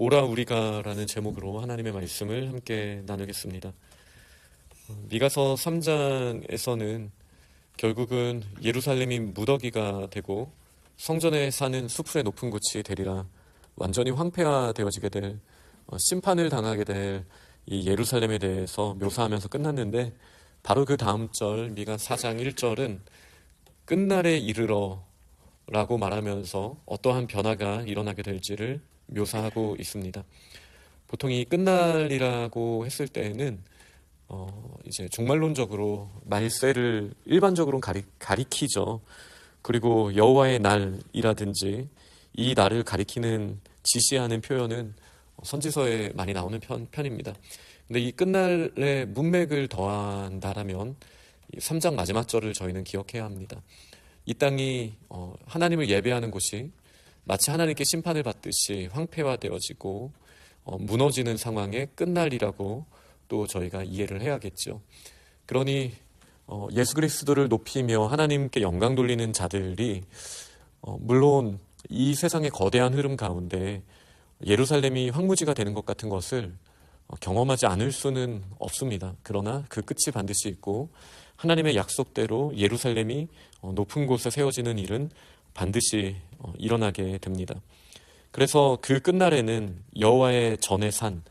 오라 우리가라는 제목으로 하나님의 말씀을 함께 나누겠습니다. 어, 미가서 3장에서는 결국은 예루살렘이 무더기가 되고 성전에 사는 수풀의 높은 곳이 되리라 완전히 황폐화되어지게 될 어, 심판을 당하게 될 이 예루살렘에 대해서 묘사하면서 끝났는데 바로 그 다음 절 미가 4장 1절은 끝날에 이르러 라고 말하면서 어떠한 변화가 일어나게 될지를 묘사하고 있습니다. 보통 이 끝날이라고 했을 때에는 어 이제 종말론적으로 말세를 일반적으로 가리, 가리키죠. 그리고 여호와의 날이라든지 이 날을 가리키는 지시하는 표현은 선지서에 많이 나오는 편, 편입니다. 근데 이 끝날의 문맥을 더한다라면 3장 마지막 절을 저희는 기억해야 합니다. 이 땅이 어, 하나님을 예배하는 곳이 마치 하나님께 심판을 받듯이 황폐화되어지고 어, 무너지는 상황의 끝날이라고 또 저희가 이해를 해야겠죠. 그러니 어, 예수 그리스도를 높이며 하나님께 영광 돌리는 자들이 물론 이 세상의 거대한 흐름 가운데 예루살렘이 황무지가 되는 것 같은 것을 경험하지 않을 수는 없습니다. 그러나 그 끝이 반드시 있고 하나님의 약속대로 예루살렘이 높은 곳에 세워지는 일은 반드시 일어나게 됩니다. 그래서 그 끝날에는 여호와의 전의 산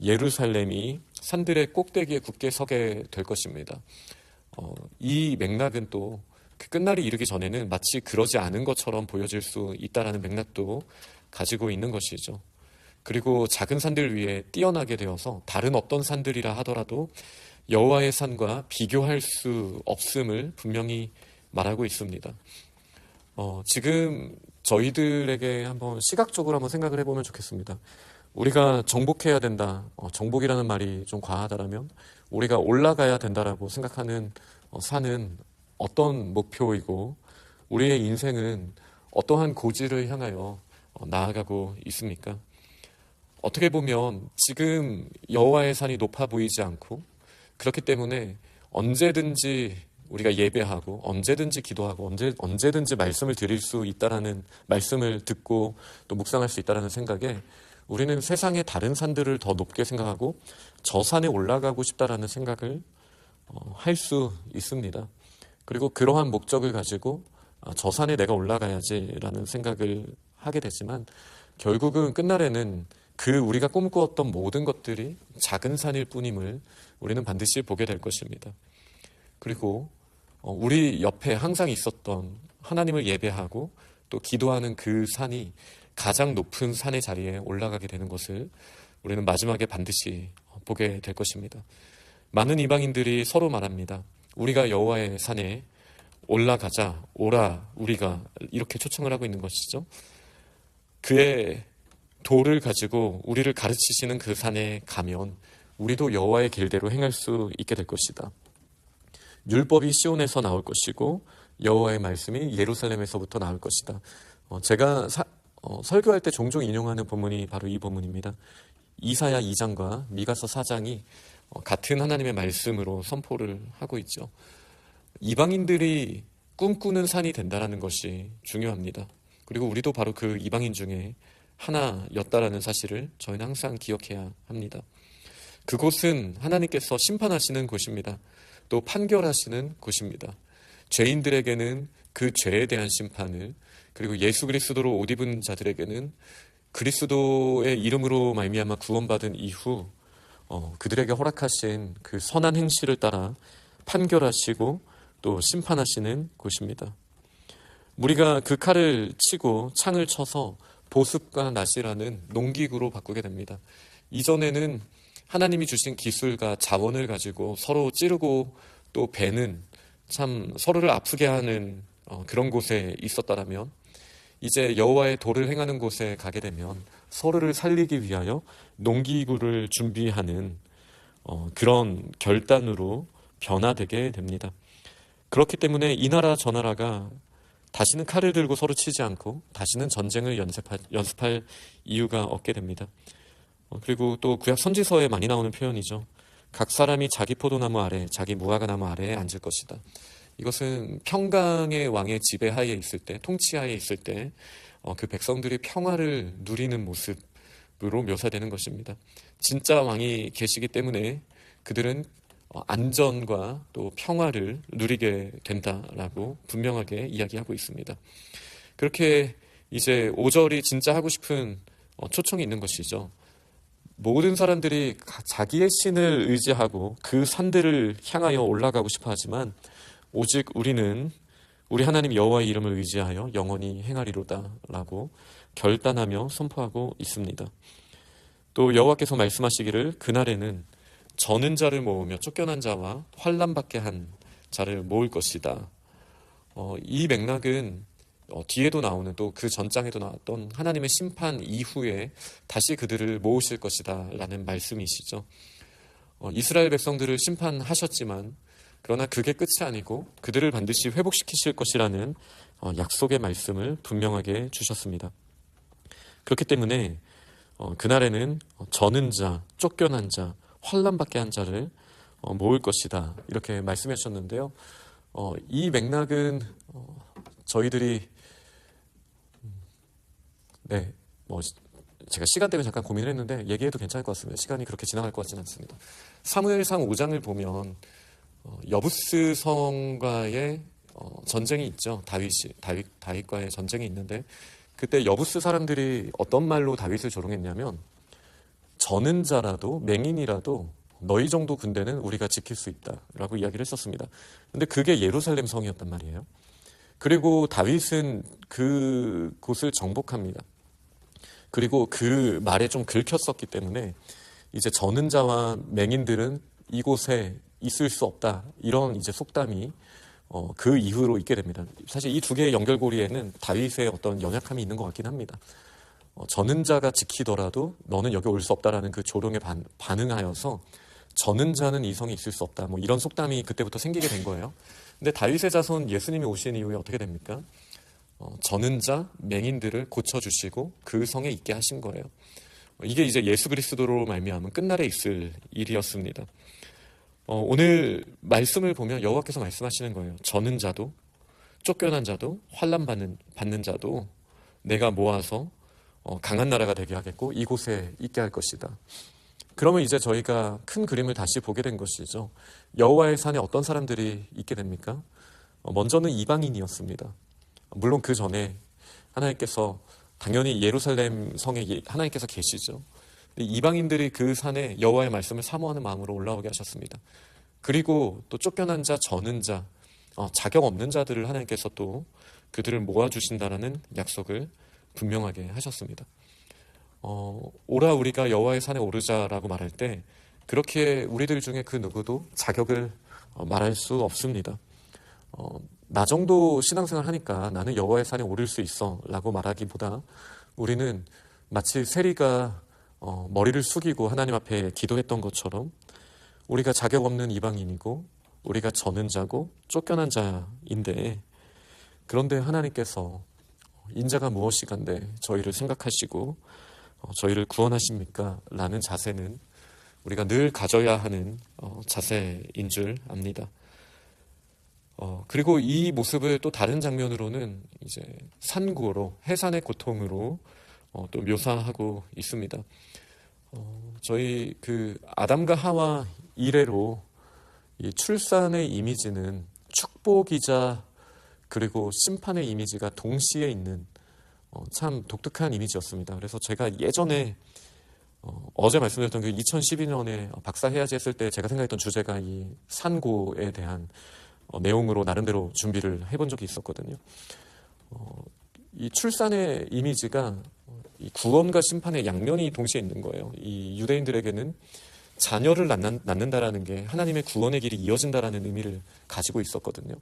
예루살렘이 산들의 꼭대기에 굳게 서게 될 것입니다. 이 맥락은 또 그 끝날이 이르기 전에는 마치 그러지 않은 것처럼 보여질 수 있다라는 맥락도 가지고 있는 것이죠. 그리고 작은 산들 위에 뛰어나게 되어서 다른 어떤 산들이라 하더라도 여호와의 산과 비교할 수 없음을 분명히 말하고 있습니다. 어, 지금 저희들에게 한번 시각적으로 한번 생각을 해보면 좋겠습니다. 우리가 정복해야 된다. 어, 정복이라는 말이 좀 과하다라면 우리가 올라가야 된다라고 생각하는 어, 산은 어떤 목표이고 우리의 인생은 어떠한 고지를 향하여 어, 나아가고 있습니까? 어떻게 보면 지금 여호와의 산이 높아 보이지 않고 그렇기 때문에 언제든지 우리가 예배하고 언제든지 기도하고 언제 언제든지 말씀을 드릴 수 있다라는 말씀을 듣고 또 묵상할 수 있다라는 생각에 우리는 세상의 다른 산들을 더 높게 생각하고 저 산에 올라가고 싶다라는 생각을 어, 할 수 있습니다. 그리고 그러한 목적을 가지고 아, 저 산에 내가 올라가야지라는 생각을 하게 되지만 결국은 끝날에는 그 우리가 꿈꾸었던 모든 것들이 작은 산일 뿐임을 우리는 반드시 보게 될 것입니다. 그리고 어, 우리 옆에 항상 있었던 하나님을 예배하고 또 기도하는 그 산이 가장 높은 산의 자리에 올라가게 되는 것을 우리는 마지막에 반드시 보게 될 것입니다. 많은 이방인들이 서로 말합니다. 우리가 여호와의 산에 올라가자, 오라, 우리가 이렇게 초청을 하고 있는 것이죠. 그의 돌을 가지고 우리를 가르치시는 그 산에 가면 우리도 여호와의 길대로 행할 수 있게 될 것이다. 율법이 시온에서 나올 것이고 여호와의 말씀이 예루살렘에서부터 나올 것이다. 어, 제가 사, 어, 설교할 때 종종 인용하는 본문이 바로 이 본문입니다. 이사야 2장과 미가서 4장이 어, 같은 하나님의 말씀으로 선포를 하고 있죠. 이방인들이 꿈꾸는 산이 된다는 것이 중요합니다. 그리고 우리도 바로 그 이방인 중에 하나였다라는 사실을 저희는 항상 기억해야 합니다. 그곳은 하나님께서 심판하시는 곳입니다. 또 판결하시는 곳입니다. 죄인들에게는 그 죄에 대한 심판을 그리고 예수 그리스도로 옷 입은 자들에게는 그리스도의 이름으로 말미암아 구원받은 이후 어, 그들에게 허락하신 그 선한 행실을 따라 판결하시고 또 심판하시는 곳입니다. 우리가 그 칼을 치고 창을 쳐서 보습과 낫이라는 농기구로 바꾸게 됩니다. 이전에는 하나님이 주신 기술과 자원을 가지고 서로 찌르고 또 배는 참 서로를 아프게 하는 어, 그런 곳에 있었다라면 이제 여호와의 도를 행하는 곳에 가게 되면 서로를 살리기 위하여 농기구를 준비하는 어, 그런 결단으로 변화되게 됩니다. 그렇기 때문에 이 나라 저 나라가 다시는 칼을 들고 서로 치지 않고 다시는 전쟁을 연습할, 연습할 이유가 없게 됩니다. 어, 그리고 또 구약 선지서에 많이 나오는 표현이죠. 각 사람이 자기 포도나무 아래, 자기 무화과 나무 아래에 앉을 것이다. 이것은 평강의 왕의 지배하에 있을 때, 통치하에 있을 때, 어, 그 백성들이 평화를 누리는 모습, 모습으로 묘사되는 것입니다. 진짜 왕이 계시기 때문에 그들은 어, 안전과 또 평화를 누리게 된다라고 분명하게 이야기하고 있습니다. 그렇게 이제 5절이 진짜 하고 싶은 어, 초청이 있는 것이죠. 모든 사람들이 가- 자기의 신을 의지하고 그 산들을 향하여 올라가고 싶어 하지만 오직 우리는 우리 하나님 여호와의 이름을 의지하여 영원히 행하리로다라고 결단하며 선포하고 있습니다. 또 여호와께서 말씀하시기를 그날에는 저는 자를 모으며 쫓겨난 자와 환란 받게 한 자를 모을 것이다. 어, 이 맥락은 어, 뒤에도 나오는 또 그 전장에도 나왔던 하나님의 심판 이후에 다시 그들을 모으실 것이다 라는 말씀이시죠. 어, 이스라엘 백성들을 심판하셨지만 그러나 그게 끝이 아니고 그들을 반드시 회복시키실 것이라는 어, 약속의 말씀을 분명하게 주셨습니다. 그렇기 때문에 어, 그날에는 어, 저는 자, 쫓겨난 자, 환란받게 한 자를 어, 모을 것이다 이렇게 말씀하셨는데요. 어, 이 맥락은 어, 저희들이 음, 네, 뭐 시- 제가 시간 때문에 잠깐 고민을 했는데 얘기해도 괜찮을 것 같습니다. 시간이 그렇게 지나갈 것 같지는 않습니다. 사무엘상 5장을 보면 어, 여부스 성과의 어, 전쟁이 있죠. 다윗이 다윗 다윗과의 전쟁이 있는데 그때 여부스 사람들이 어떤 말로 다윗을 조롱했냐면 저는 자라도 맹인이라도 너희 정도 군대는 우리가 지킬 수 있다라고 이야기를 했었습니다. 근데 그게 예루살렘 성이었단 말이에요. 그리고 다윗은 그 곳을 정복합니다. 그리고 그 말에 좀 긁혔었기 때문에 이제 저는 자와 맹인들은 이곳에 있을 수 없다. 이런 이제 속담이 어, 그 이후로 있게 됩니다. 사실 이 두 개의 연결고리에는 다윗의 어떤 연약함이 있는 것 같긴 합니다. 어, 저는 자가 지키더라도 너는 여기 올 수 없다라는 그 조롱에 반, 반응하여서 저는 자는 이성이 있을 수 없다. 뭐 이런 속담이 그때부터 생기게 된 거예요. 근데 다윗의 자손 예수님이 오신 이후에 어떻게 됩니까? 어, 저는 자 맹인들을 고쳐주시고 그 성에 있게 하신 거예요. 어, 이게 이제 예수 그리스도로 말미암은 끝날에 있을 일이었습니다. 어, 오늘 말씀을 보면 여호와께서 말씀하시는 거예요. 저는 자도 쫓겨난 자도 환란 받는 받는 자도 내가 모아서 어, 강한 나라가 되게 하겠고 이곳에 있게 할 것이다. 그러면 이제 저희가 큰 그림을 다시 보게 된 것이죠. 여호와의 산에 어떤 사람들이 있게 됩니까? 어, 먼저는 이방인이었습니다. 물론 그 전에 하나님께서 당연히 예루살렘 성에 예- 하나님께서 계시죠. 이방인들이 그 산에 여호와의 말씀을 사모하는 마음으로 올라오게 하셨습니다. 그리고 또 쫓겨난 자, 저는 자, 어, 자격 없는 자들을 하나님께서 또 그들을 모아주신다라는 약속을 분명하게 하셨습니다. 어, 오라 우리가 여호와의 산에 오르자라고 말할 때 그렇게 우리들 중에 그 누구도 자격을 어, 말할 수 없습니다. 어, 나 정도 신앙생활 하니까 나는 여호와의 산에 오를 수 있어라고 말하기보다 우리는 마치 세리가 어, 머리를 숙이고 하나님 앞에 기도했던 것처럼 우리가 자격 없는 이방인이고 우리가 저는 자고 쫓겨난 자인데 그런데 하나님께서 인자가 무엇이간데 저희를 생각하시고 어, 저희를 구원하십니까? 라는 자세는 우리가 늘 가져야 하는 어, 자세인 줄 압니다. 어, 그리고 이 모습을 또 다른 장면으로는 이제 산고로 해산의 고통으로 어, 또 묘사하고 있습니다. 어, 저희 그 아담과 하와 이래로 이 출산의 이미지는 축복이자 그리고 심판의 이미지가 동시에 있는 어, 참 독특한 이미지였습니다. 그래서 제가 예전에 어, 어제 말씀드렸던 그 2012년에 박사 해야지 했을 때 제가 생각했던 주제가 이 산고에 대한 어, 내용으로 나름대로 준비를 해본 적이 있었거든요. 어, 이 출산의 이미지가 이 구원과 심판의 양면이 동시에 있는 거예요. 이 유대인들에게는 자녀를 낳는, 낳는다라는 게 하나님의 구원의 길이 이어진다라는 의미를 가지고 있었거든요.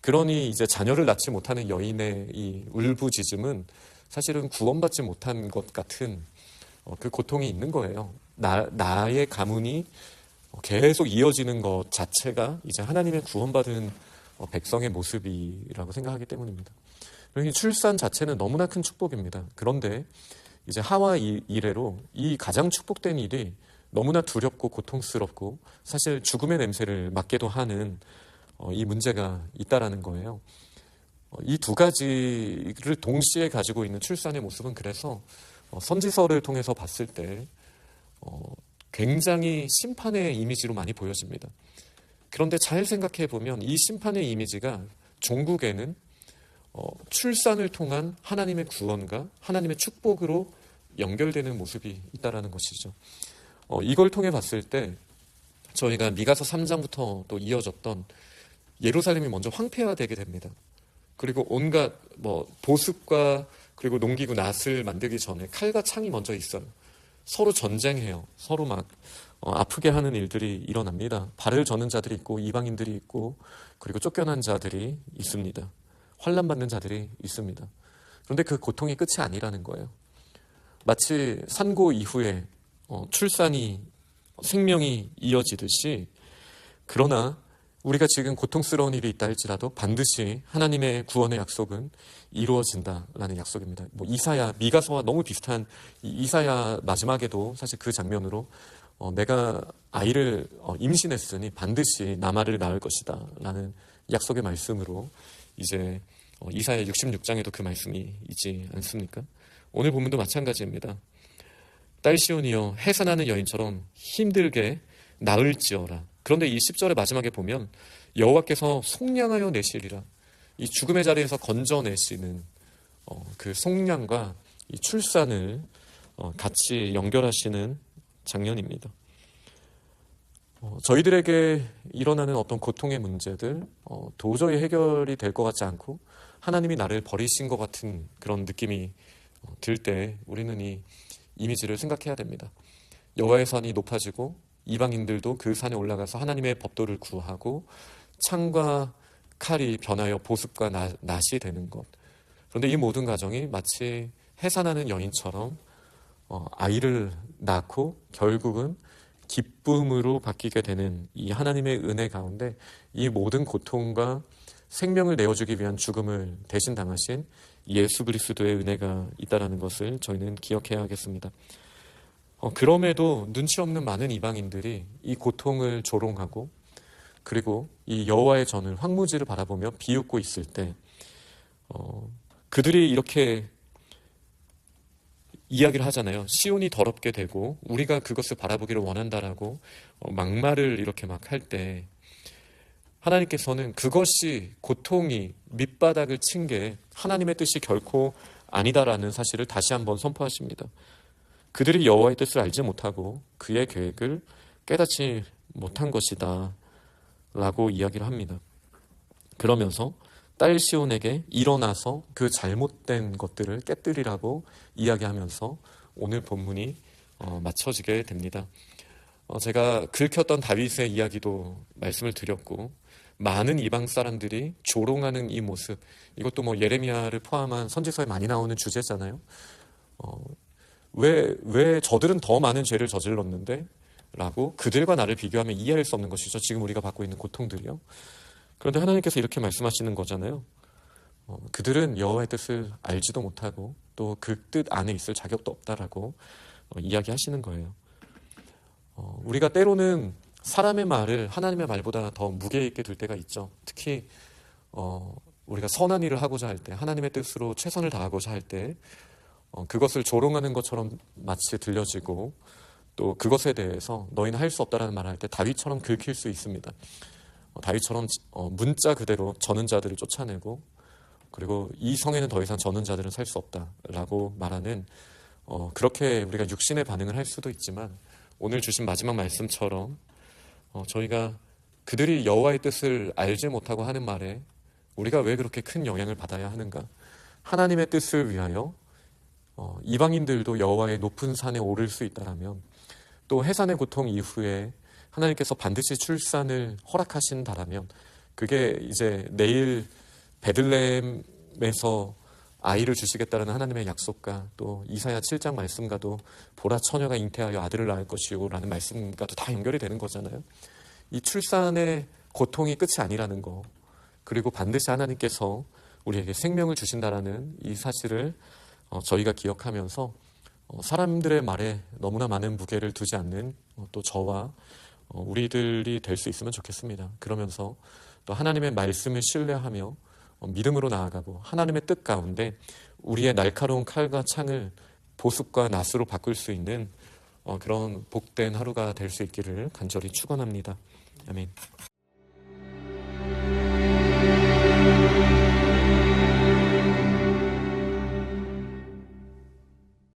그러니 이제 자녀를 낳지 못하는 여인의 이 울부짖음은 사실은 구원받지 못한 것 같은 어, 그 고통이 있는 거예요. 나, 나의 가문이 계속 이어지는 것 자체가 이제 하나님의 구원받은 어, 백성의 모습이라고 생각하기 때문입니다. 출산 자체는 너무나 큰 축복입니다. 그런데 이제 하와 이- 이래로 이 가장 축복된 일이 너무나 두렵고 고통스럽고 사실 죽음의 냄새를 맡게도 하는 어, 이 문제가 있다라는 거예요. 이 두 가지를 동시에 가지고 있는 출산의 모습은 그래서 어, 선지서를 통해서 봤을 때 어, 굉장히 심판의 이미지로 많이 보여집니다. 그런데 잘 생각해 보면 이 심판의 이미지가 종국에는 어, 출산을 통한 하나님의 구원과 하나님의 축복으로 연결되는 모습이 있다라는 것이죠. 어, 이걸 통해 봤을 때 저희가 미가서 3장부터 또 이어졌던 예루살렘이 먼저 황폐화되게 됩니다. 그리고 온갖 뭐 보습과 그리고 농기구 낫을 만들기 전에 칼과 창이 먼저 있어요. 서로 전쟁해요. 서로 막 어, 아프게 하는 일들이 일어납니다. 발을 저는 자들이 있고 이방인들이 있고 그리고 쫓겨난 자들이 있습니다. 환란 받는 자들이 있습니다. 그런데 그 고통이 끝이 아니라는 거예요. 마치 산고 이후에 어, 출산이 생명이 이어지듯이 그러나 우리가 지금 고통스러운 일이 있다 할지라도 반드시 하나님의 구원의 약속은 이루어진다라는 약속입니다. 뭐 이사야 미가서와 너무 비슷한 이사야 마지막에도 사실 그 장면으로 어, 내가 아이를 어, 임신했으니 반드시 나마를 낳을 것이다라는 약속의 말씀으로 이제 어, 이사야 66장에도 그 말씀이 있지 않습니까? 오늘 본문도 마찬가지입니다. 딸 시온이여 해산하는 여인처럼 힘들게 나을지어라. 그런데 이 10절의 마지막에 보면 여호와께서 속량하여 내시리라. 이 죽음의 자리에서 건져내시는 어, 그 속량과 이 출산을 어, 같이 연결하시는 장면입니다. 어, 저희들에게 일어나는 어떤 고통의 문제들 어, 도저히 해결이 될 것 같지 않고 하나님이 나를 버리신 것 같은 그런 느낌이 어, 들때 우리는 이 이미지를 생각해야 됩니다. 여호와의 산이 높아지고 이방인들도 그 산에 올라가서 하나님의 법도를 구하고 창과 칼이 변하여 보습과 나, 낫이 되는 것. 그런데 이 모든 과정이 마치 해산하는 여인처럼 어, 아이를 낳고 결국은 기쁨으로 바뀌게 되는 이 하나님의 은혜 가운데 이 모든 고통과 생명을 내어주기 위한 죽음을 대신 당하신 예수 그리스도의 은혜가 있다라는 것을 저희는 기억해야 하겠습니다. 어, 그럼에도 눈치 없는 많은 이방인들이 이 고통을 조롱하고 그리고 이 여호와의 전을 황무지를 바라보며 비웃고 있을 때 어, 그들이 이렇게 이야기를 하잖아요. 시온이 더럽게 되고 우리가 그것을 바라보기를 원한다라고 어, 막말을 이렇게 막 할 때 하나님께서는 그것이 고통이 밑바닥을 친 게 하나님의 뜻이 결코 아니다라는 사실을 다시 한번 선포하십니다. 그들이 여호와의 뜻을 알지 못하고 그의 계획을 깨닫지 못한 것이다 라고 이야기를 합니다. 그러면서 딸 시온에게 일어나서 그 잘못된 것들을 깨뜨리라고 이야기하면서 오늘 본문이 어, 맞춰지게 됩니다. 어, 제가 긁혔던 다윗의 이야기도 말씀을 드렸고 많은 이방 사람들이 조롱하는 이 모습 이것도 뭐 예레미야를 포함한 선지서에 많이 나오는 주제잖아요. 어, 왜, 왜 저들은 더 많은 죄를 저질렀는데? 라고 그들과 나를 비교하면 이해할 수 없는 것이죠. 지금 우리가 받고 있는 고통들이요. 그런데 하나님께서 이렇게 말씀하시는 거잖아요. 어, 그들은 여호와의 뜻을 알지도 못하고 또 그 뜻 안에 있을 자격도 없다라고 어, 이야기하시는 거예요. 어, 우리가 때로는 사람의 말을 하나님의 말보다 더 무게 있게 둘 때가 있죠. 특히 어, 우리가 선한 일을 하고자 할 때, 하나님의 뜻으로 최선을 다하고자 할 때, 어, 그것을 조롱하는 것처럼 마치 들려지고 또 그것에 대해서 너희는 할 수 없다라는 말을 할 때 다윗처럼 긁힐 수 있습니다. 어, 다윗처럼 어, 문자 그대로 저는 자들을 쫓아내고 그리고 이 성에는 더 이상 저는 자들은 살 수 없다라고 말하는 어, 그렇게 우리가 육신의 반응을 할 수도 있지만 오늘 주신 마지막 말씀처럼 어, 저희가 그들이 여호와의 뜻을 알지 못하고 하는 말에 우리가 왜 그렇게 큰 영향을 받아야 하는가? 하나님의 뜻을 위하여 어, 이방인들도 여호와의 높은 산에 오를 수 있다라면 또 해산의 고통 이후에 하나님께서 반드시 출산을 허락하신다라면 그게 이제 내일 베들레헴에서 아이를 주시겠다는 하나님의 약속과 또 이사야 7장 말씀과도 보라 처녀가 잉태하여 아들을 낳을 것이요라는 말씀과도 다 연결이 되는 거잖아요. 이 출산의 고통이 끝이 아니라는 거 그리고 반드시 하나님께서 우리에게 생명을 주신다라는 이 사실을 어, 저희가 기억하면서 어, 사람들의 말에 너무나 많은 무게를 두지 않는 어, 또 저와 우리들이 될 수 있으면 좋겠습니다. 그러면서 또 하나님의 말씀을 신뢰하며 믿음으로 나아가고 하나님의 뜻 가운데 우리의 날카로운 칼과 창을 보습과 낫으로 바꿀 수 있는 어, 그런 복된 하루가 될 수 있기를 간절히 축원합니다. 아멘.